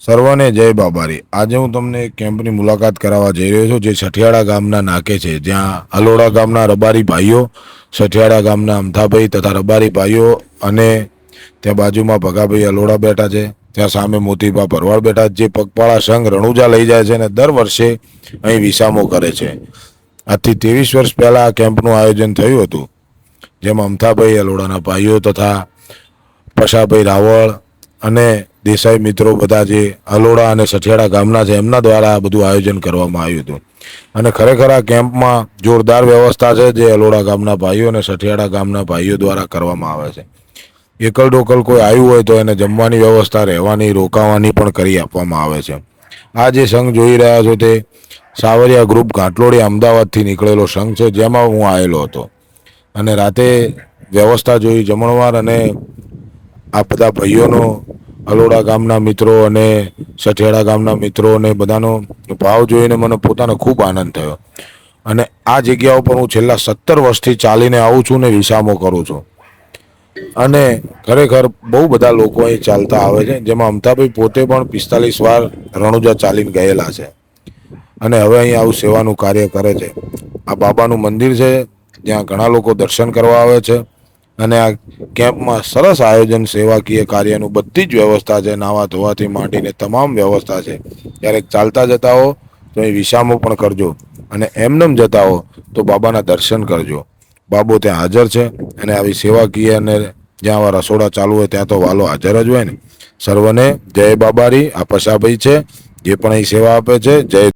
સર્વને જય બાબારી. આજે હું તમને કેમ્પની મુલાકાત કરાવવા જઈ રહ્યો છું, જે સઠિયાળા ગામના નાકે છે. જ્યાં અલોડા ગામના રબારી ભાઈઓ સઠિયાળા ગામના અમથાભાઈ તથા રબારી ભાઈઓ અને ત્યાં બાજુમાં ભગાભાઈ અલોડા બેઠા છે. ત્યાં સામે મોતીભા ભરવાડ બેઠા જે પગપાળા સંઘ રણુજા લઈ જાય છે અને દર વર્ષે અહીં વિસામો કરે છે. આજથી ત્રેવીસ વર્ષ પહેલાં આ કેમ્પનું આયોજન થયું હતું, જેમાં અમથાભાઈ અલોડાના ભાઈઓ તથા પશાભાઈ રાવળ અને દેસાઈ મિત્રો બધા જે અલોડા અને સઠિયાળા ગામના છે, એમના દ્વારા આ બધું આયોજન કરવામાં આવ્યું હતું. અને ખરેખર આ કેમ્પમાં જોરદાર વ્યવસ્થા છે જે અલોડા ગામના ભાઈઓ અને સઠિયાળા ગામના ભાઈઓ દ્વારા કરવામાં આવે છે. એકલ ડોકલ કોઈ આવ્યું હોય તો એને જમવાની વ્યવસ્થા, રહેવાની, રોકાવાની પણ કરી આપવામાં આવે છે. આ જે સંઘ જોઈ રહ્યા છો તે સાવરિયા ગ્રુપ ઘાટલોડી અમદાવાદથી નીકળેલો સંઘ છે, જેમાં હું આવેલો હતો. અને રાતે વ્યવસ્થા જોઈ જમણવાર અને આ બધા ભાઈઓનો અલોડા ગામના મિત્રો અને સઠિયાળા ગામના મિત્રો અને બધાનો ભાવ જોઈને મને પોતાનો ખૂબ આનંદ થયો. અને આ જગ્યા ઉપર હું છેલ્લા સત્તર વર્ષથી ચાલીને આવું છું ને વિસામો કરું છું. અને ખરેખર બહુ બધા લોકો અહીં ચાલતા આવે છે, જેમાં અમતાભાઈ પોતે પણ પિસ્તાલીસ વાર રણુજા ચાલીને ગયેલા છે. અને હવે અહીં આવું સેવાનું કાર્ય કરે છે. આ બાબાનું મંદિર છે, જ્યાં ઘણા લોકો દર્શન કરવા આવે છે. અને આ કેમ્પમાં સરસ આયોજન સેવાકીય કાર્યનું બધી જ વ્યવસ્થા છે, નાવા ધોવાથી માંડીને તમામ વ્યવસ્થા છે. ક્યારેક ચાલતા જતા હો, તો અહીં વિસામો પણ કરજો. અને એમનેમ જતા હો, તો બાબાના દર્શન કરજો. બાબો ત્યાં હાજર છે અને આવી સેવાકીય અને જ્યાં આવા રસોડા ચાલુ હોય ત્યાં તો વાલો હાજર જ હોય ને. સર્વને જય બાબારી, આ પશાભાઈ છે, જે પણ અહીં સેવા આપે છે, જય